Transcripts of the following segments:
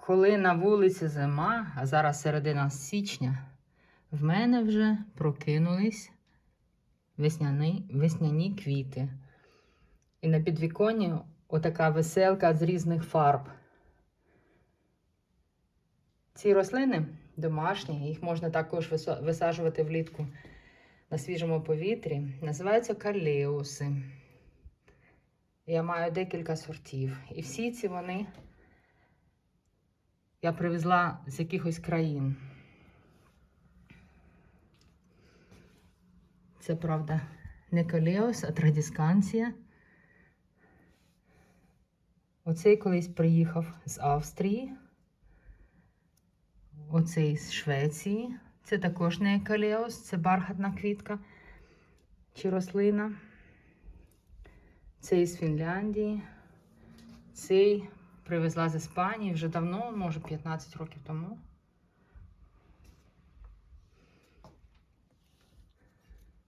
коли на вулиці зима, а зараз середина січня, в мене вже прокинулись весняні, весняні квіти. І на підвіконні отака веселка з різних фарб. Ці рослини домашні, їх можна також висаджувати влітку на свіжому повітрі. Називаються калеуси. Я маю декілька сортів. І всі ці вони я привезла з якихось країн. Це правда не калеус, а традісканція. Оцей колись приїхав з Австрії. Оцей з Швеції. Це також не калеус, це бархатна квітка чи рослина. Цей з Фінляндії. Цей привезла з Іспанії вже давно, може 15 років тому.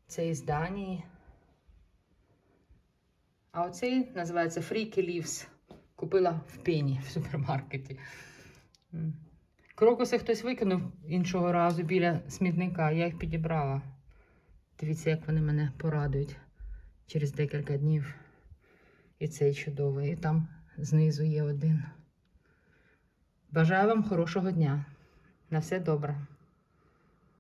Цей з Данії. А оцей називається Freaky Leaves. Купила в пені в супермаркеті. Крокуси хтось викинув іншого разу біля смітника. Я їх підібрала. Дивіться, як вони мене порадують через декілька днів. І цей чудовий. І там знизу є один. Бажаю вам хорошого дня. На все добре.